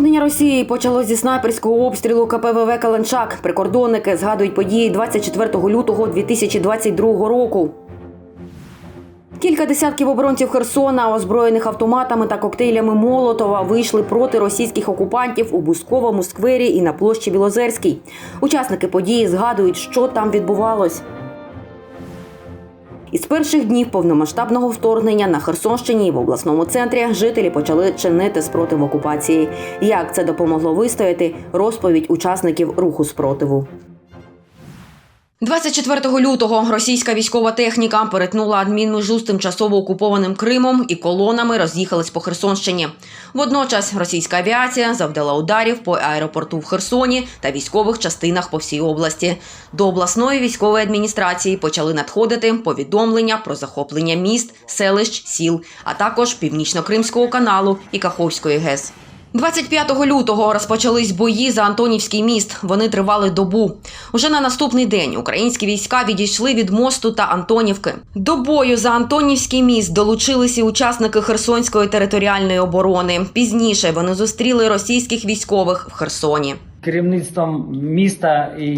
Вторгнення Росії почалось зі снайперського обстрілу КПВВ Каленчак. Прикордонники згадують події 24 лютого 2022 року. Кілька десятків оборонців Херсона, озброєних автоматами та коктейлями Молотова, вийшли проти російських окупантів у Бусковому сквері і на площі Білозерській. Учасники події згадують, що там відбувалось. Із перших днів повномасштабного вторгнення на Херсонщині і в обласному центрі жителі почали чинити спротив окупації. Як це допомогло вистояти? Розповідь учасників руху спротиву. 24 лютого російська військова техніка перетнула адмінмежу з тимчасово окупованим Кримом і колонами роз'їхались по Херсонщині. Водночас російська авіація завдала ударів по аеропорту в Херсоні та військових частинах по всій області. До обласної військової адміністрації почали надходити повідомлення про захоплення міст, селищ, сіл, а також північно-кримського каналу і Каховської ГЕС. 25 лютого розпочались бої за Антонівський міст. Вони тривали добу. Уже на наступний день українські війська відійшли від мосту та Антонівки. До бою за Антонівський міст долучились і учасники Херсонської територіальної оборони. Пізніше вони зустріли російських військових в Херсоні. керівництвом міста і,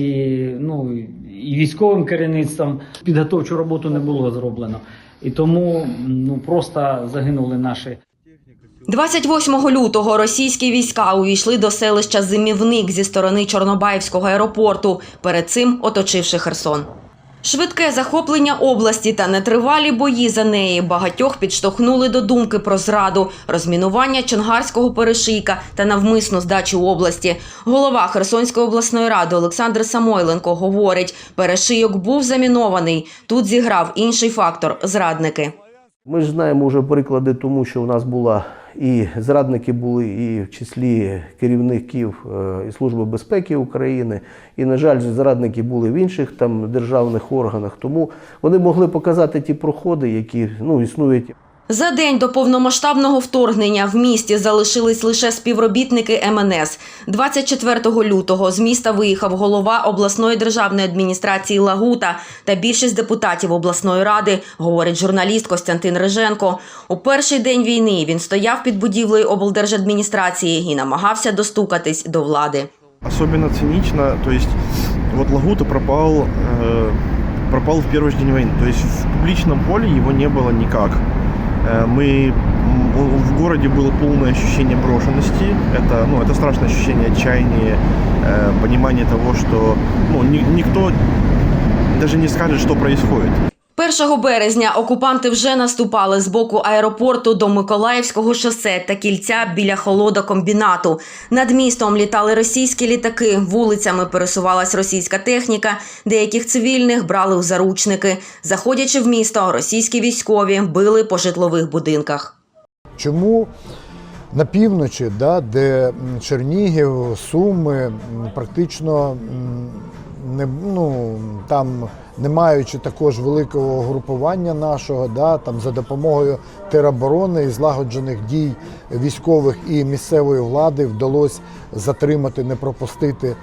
ну, і військовим керівництвом підготовчу роботу не було зроблено. І тому ну, просто загинули наші 28 лютого російські війська увійшли до селища Зимівник зі сторони Чорнобаївського аеропорту, перед цим оточивши Херсон. Швидке захоплення області та нетривалі бої за неї багатьох підштовхнули до думки про зраду, розмінування Чонгарського перешийка та навмисну здачу області. Голова Херсонської обласної ради Олександр Самойленко говорить, перешийок був замінований. Тут зіграв інший фактор зрадники. Ми ж знаємо вже приклади, тому що у нас була і зрадники були, і в числі керівників е, і Служби безпеки України. І, на жаль, зрадники були в інших там державних органах. Тому вони могли показати ті проходи, які ну, існують За день до повномасштабного вторгнення в місті залишились лише співробітники МНС. 24 лютого з міста виїхав голова обласної державної адміністрації Лагута та більшість депутатів обласної ради, говорить журналіст Костянтин Риженко. У перший день війни він стояв під будівлею облдержадміністрації і намагався достукатись до влади. особенно цинично. То есть вот Лагута пропал, э, пропал в первый же день войны. То есть в публичном поле его не было никак. Э, мы м, в городе было полное ощущение брошенности. Это, ну, это страшное ощущение отчаяния, э, понимание того, что ну, ни- никто даже не скажет, что происходит. 1 березня окупанти вже наступали з боку аеропорту до Миколаївського шосе та кільця біля холодокомбінату. Над містом літали російські літаки, вулицями пересувалась російська техніка, деяких цивільних брали у заручники. Заходячи в місто, російські військові били по житлових будинках. Чому на півночі, да, де Чернігів, Суми, практично не, ну, там, не маючи також великого групування нашого, да, там, за допомогою тероборони і злагоджених дій військових і місцевої влади вдалося затримати, не пропустити,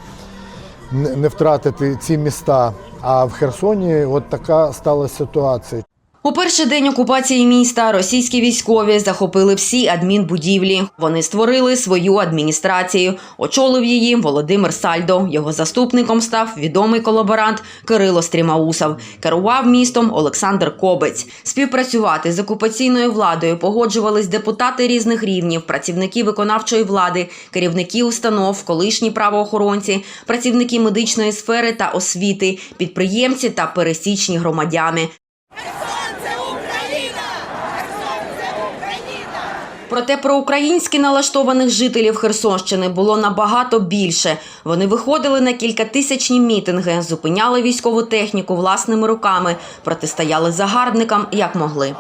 не втратити ці міста. А в Херсоні от така сталася ситуація. У перший день окупації міста російські військові захопили всі адмінбудівлі. Вони створили свою адміністрацію. Очолив її Володимир Сальдо. Його заступником став відомий колаборант Кирило Стрімаусов. Керував містом Олександр Кобець. Співпрацювати з окупаційною владою погоджувались депутати різних рівнів, працівники виконавчої влади, керівники установ, колишні правоохоронці, працівники медичної сфери та освіти, підприємці та пересічні громадяни. Проте проукраїнськи налаштованих жителів Херсонщини було набагато більше. Вони виходили на кількатисячні мітинги, зупиняли військову техніку власними руками, протистояли загарбникам як могли.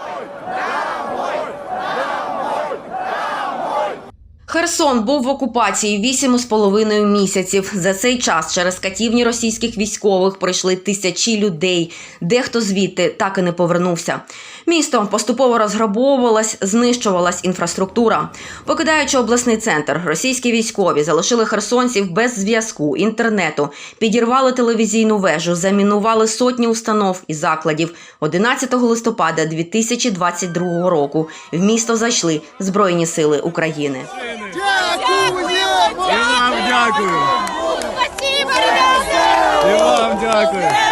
Херсон був в окупації вісім з половиною місяців. За цей час через катівні російських військових пройшли тисячі людей. Дехто звідти так і не повернувся. Місто поступово розграбовувалась, знищувалась інфраструктура. Покидаючи обласний центр, російські військові залишили херсонців без зв'язку, інтернету, підірвали телевізійну вежу, замінували сотні установ і закладів. 11 листопада 2022 року в місто зайшли Збройні сили України. Дякую! дякую. І вам дякую.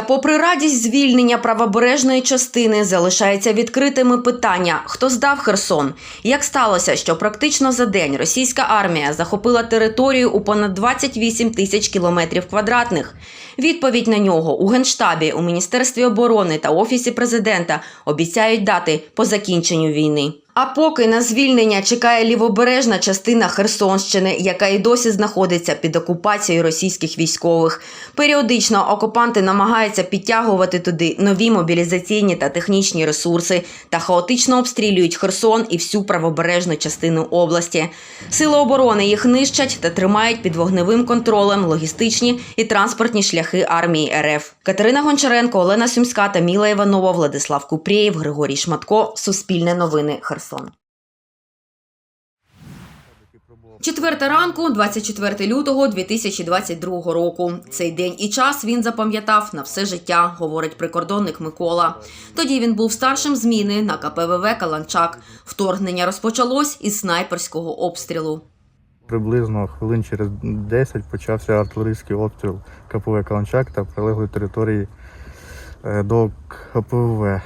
Та попри радість звільнення правобережної частини залишається відкритими питання: хто здав Херсон? Як сталося, що практично за день російська армія захопила територію у понад 28 тисяч кілометрів квадратних? Відповідь на нього у генштабі, у міністерстві оборони та офісі президента обіцяють дати по закінченню війни. А поки на звільнення чекає лівобережна частина Херсонщини, яка і досі знаходиться під окупацією російських військових. Періодично окупанти намагаються підтягувати туди нові мобілізаційні та технічні ресурси та хаотично обстрілюють Херсон і всю правобережну частину області. Сили оборони їх нищать та тримають під вогневим контролем логістичні і транспортні шляхи армії РФ. Катерина Гончаренко, Олена Сумська та Міла Іванова, Владислав Купрієв, Григорій Шматко. Суспільне новини Херсон. Четверта ранку, 24 лютого 2022 року. Цей день і час він запам'ятав на все життя, говорить прикордонник Микола. Тоді він був старшим зміни на КПВВ Каланчак. Вторгнення розпочалось із снайперського обстрілу. Приблизно хвилин через 10 почався артилерійський обстріл КПВ Каланчак та прилеглої території е, до КПВ. Е,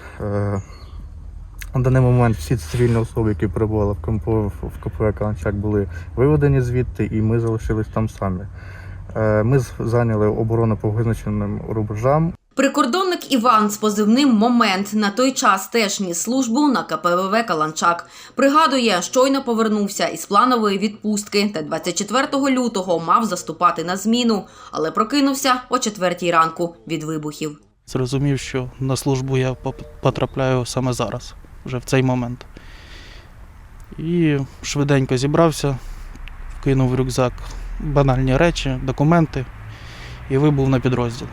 На даний момент всі цивільні особи, які перебували в КПВ, в КПВ Каланчак, були виведені звідти, і ми залишились там самі. Е, Ми зайняли оборону по визначеним рубежам. Прикордонник Іван з позивним Момент на той час теж ніс службу на КПВВ Каланчак. Пригадує, щойно повернувся із планової відпустки та 24 лютого мав заступати на зміну, але прокинувся о 4 ранку від вибухів. зрозумів, що на службу я потрапляю саме зараз, вже в цей момент. І швиденько зібрався, вкинув в рюкзак банальні речі, документи і вибув на підрозділ.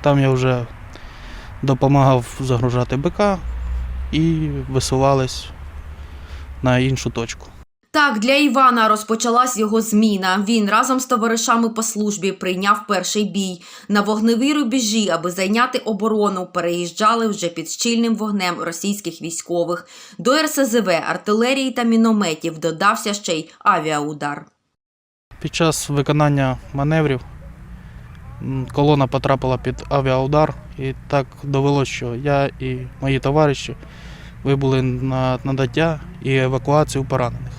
Там я вже допомагав загружати БК і висувались на іншу точку. Так, для Івана розпочалась його зміна. Він разом з товаришами по службі прийняв перший бій. На вогневій рубежі, аби зайняти оборону, переїжджали вже під щільним вогнем російських військових. До РСЗВ, артилерії та мінометів додався ще й авіаудар. Під час виконання маневрів колона потрапила під авіаудар, і так довелося, що я і мої товариші вибули на надаття і евакуацію поранених.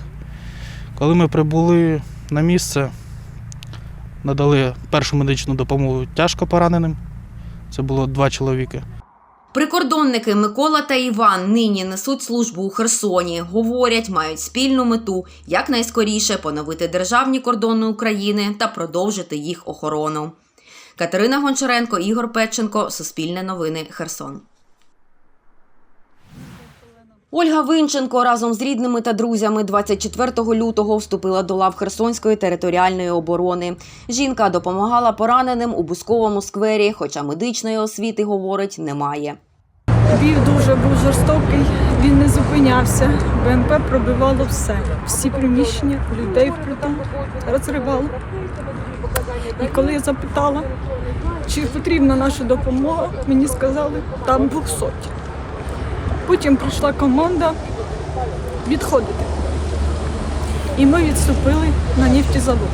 Коли ми прибули на місце, надали першу медичну допомогу тяжко пораненим. Це було два чоловіки. Прикордонники Микола та Іван нині несуть службу у Херсоні. Говорять, мають спільну мету якнайскоріше поновити державні кордони України та продовжити їх охорону. Катерина Гончаренко, Ігор Петченко, Суспільне новини, Херсон. Ольга Винченко разом з рідними та друзями 24 лютого вступила до лав Херсонської територіальної оборони. Жінка допомагала пораненим у бусковому сквері, хоча медичної освіти, говорить, немає. Бій дуже був жорстокий, він не зупинявся. БМП пробивало все. Всі приміщення, людей впритул розривало. І коли я запитала, чи потрібна наша допомога, мені сказали, там 200. Потім прийшла команда відходити. І ми відступили на нефтезавод.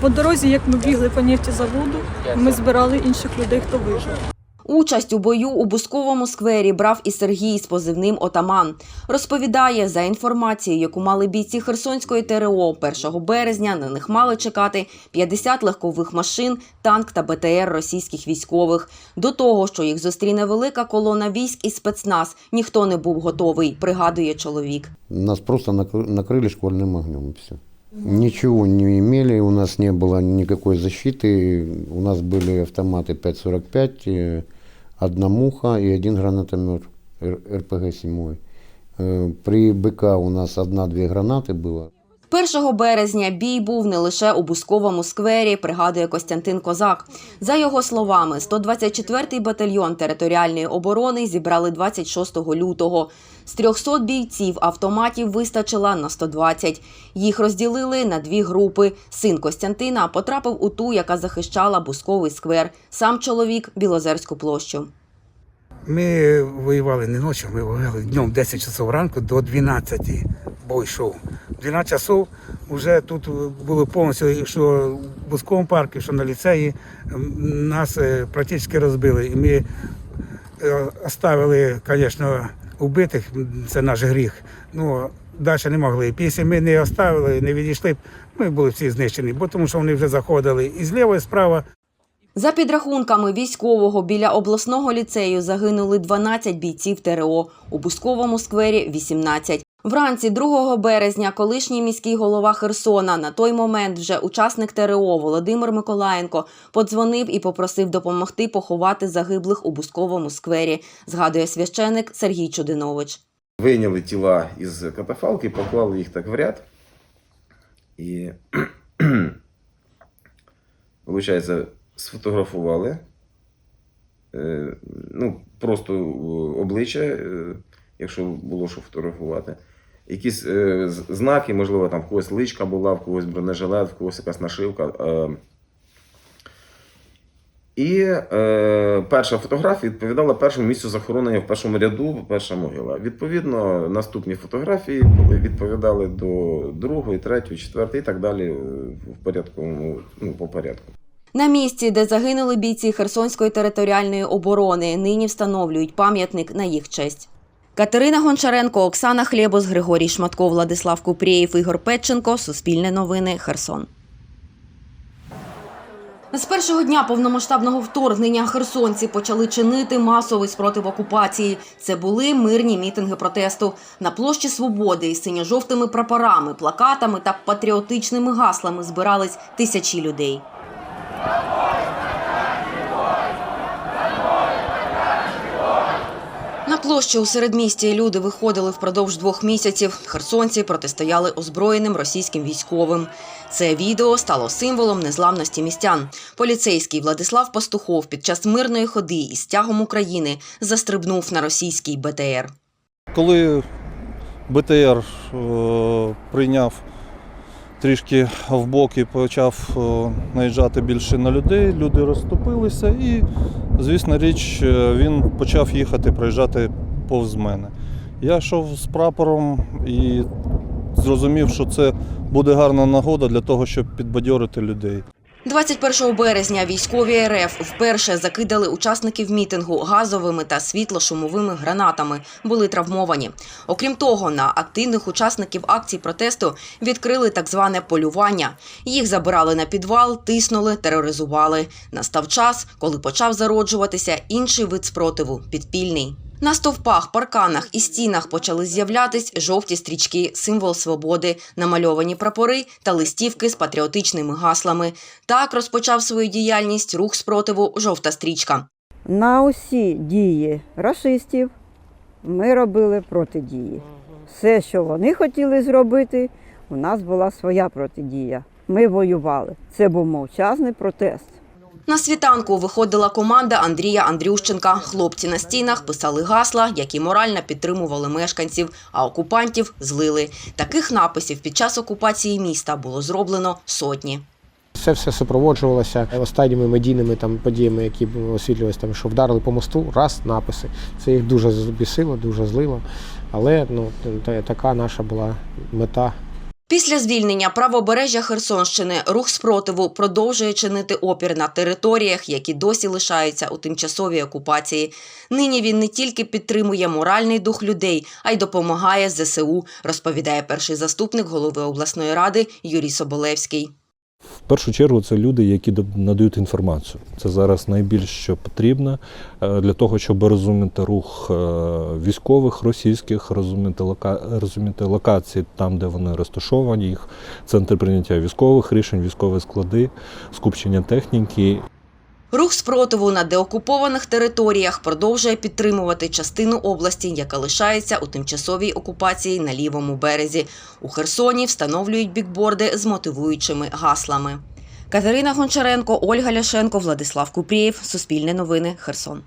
По дорозі, як ми бігли по нефтезаводу, ми збирали інших людей, хто вижив. Участь у бою у бусковому сквері брав і Сергій з позивним Отаман. Розповідає, за інформацією, яку мали бійці Херсонської ТРО 1 березня, на них мали чекати 50 легкових машин, танк та БТР російських військових. До того, що їх зустріне велика колона військ і спецназ, ніхто не був готовий, пригадує чоловік. Нас просто накры- накрыли шквальным огнем. и Все. Ничего не имели, у нас не было никакой защиты. У нас были автоматы 5.45, э, одна муха и один гранатомет Р- РПГ-7. Э, При БК у нас одна-две гранаты было. 1 березня бій був не лише у Бусковому сквері, пригадує Костянтин Козак. За його словами, 124-й батальйон територіальної оборони зібрали 26 лютого. З 300 бійців автоматів вистачило на 120. Їх розділили на дві групи. Син Костянтина потрапив у ту, яка захищала Бусковий сквер. Сам чоловік Білозерську площу. Ми воювали не ночі, ми воювали днем 10 часов ранку до 12. Бой йшов. 12 часов вже тут було повністю, що в Бузькому парку, що на ліцеї, нас е, практично розбили. І ми е, оставили, звісно, убитих, це наш гріх. Ну, далі не могли. Після ми не оставили, не відійшли, ми були всі знищені, бо тому що вони вже заходили і зліва, і справа. За підрахунками військового біля обласного ліцею загинули 12 бійців ТРО, у Бусковому сквері 18. Вранці 2 березня колишній міський голова Херсона, на той момент вже учасник ТРО Володимир Миколаєнко, подзвонив і попросив допомогти поховати загиблих у Бусковому сквері, згадує священик Сергій Чудинович. Вийняли тіла із катафалки, поклали їх так в ряд. І, виходить, сфотографували. Е, Ну, просто е, обличчя, е, якщо було що фотографувати. Якісь е, знаки, можливо, там в когось личка була, в когось бронежилет, в когось якась нашивка. Е, і е, перша фотографія відповідала першому місцю захоронення в першому ряду, перша могила. Відповідно, наступні фотографії відповідали до другої, третьої, четвертої і так далі в порядку, ну, по порядку. На місці, де загинули бійці Херсонської територіальної оборони, нині встановлюють пам'ятник на їх честь. Катерина Гончаренко, Оксана Хлєбос, Григорій Шматко, Владислав Купрієв, Ігор Петченко. Суспільне новини. Херсон. З першого дня повномасштабного вторгнення херсонці почали чинити масовий спротив окупації. Це були мирні мітинги протесту на площі Свободи із синьо-жовтими прапорами, плакатами та патріотичними гаслами збирались тисячі людей. На площу у середмісті люди виходили впродовж двох місяців. Херсонці протистояли озброєним російським військовим. Це відео стало символом незламності містян. Поліцейський Владислав Пастухов під час мирної ходи із стягом України застрибнув на російський БТР. Коли БТР е, прийняв трішки вбок і почав е, наїжджати більше на людей, люди розступилися і, звісно річ, е, він почав їхати, проїжджати повз мене. Я йшов з прапором і зрозумів, що це буде гарна нагода для того, щоб підбадьорити людей. 21 березня військові РФ вперше закидали учасників мітингу газовими та світло-шумовими гранатами. Були травмовані. Окрім того, на активних учасників акцій протесту відкрили так зване полювання. Їх забирали на підвал, тиснули, тероризували. Настав час, коли почав зароджуватися інший вид спротиву підпільний. На стовпах, парканах і стінах почали з'являтись жовті стрічки, символ свободи, намальовані прапори та листівки з патріотичними гаслами. Так розпочав свою діяльність рух спротиву Жовта стрічка. На усі дії расистів ми робили протидії. Все, що вони хотіли зробити, у нас була своя протидія. Ми воювали. Це був мовчазний протест. На світанку виходила команда Андрія Андрющенка. Хлопці на стінах писали гасла, які морально підтримували мешканців, а окупантів злили. Таких написів під час окупації міста було зроблено сотні. Це все супроводжувалося останніми медійними там подіями, які освітлювалися, там, що вдарили по мосту, раз написи. Це їх дуже збісило, дуже злило. Але ну, така наша була мета Після звільнення правобережжя Херсонщини рух спротиву продовжує чинити опір на територіях, які досі лишаються у тимчасовій окупації. Нині він не тільки підтримує моральний дух людей, а й допомагає ЗСУ, розповідає перший заступник голови обласної ради Юрій Соболевський. В першу чергу це люди, які надають інформацію. Це зараз найбільше що потрібно е, для того, щоб розуміти рух е, військових російських, розуміти, розуміти локації там, де вони розташовані, їх центр прийняття військових рішень, військові склади, скупчення техніки Рух спротиву на деокупованих територіях продовжує підтримувати частину області, яка лишається у тимчасовій окупації на лівому березі. У Херсоні встановлюють бікборди з мотивуючими гаслами. Катерина Гончаренко, Ольга Ляшенко, Владислав Купрієв. Суспільне новини. Херсон.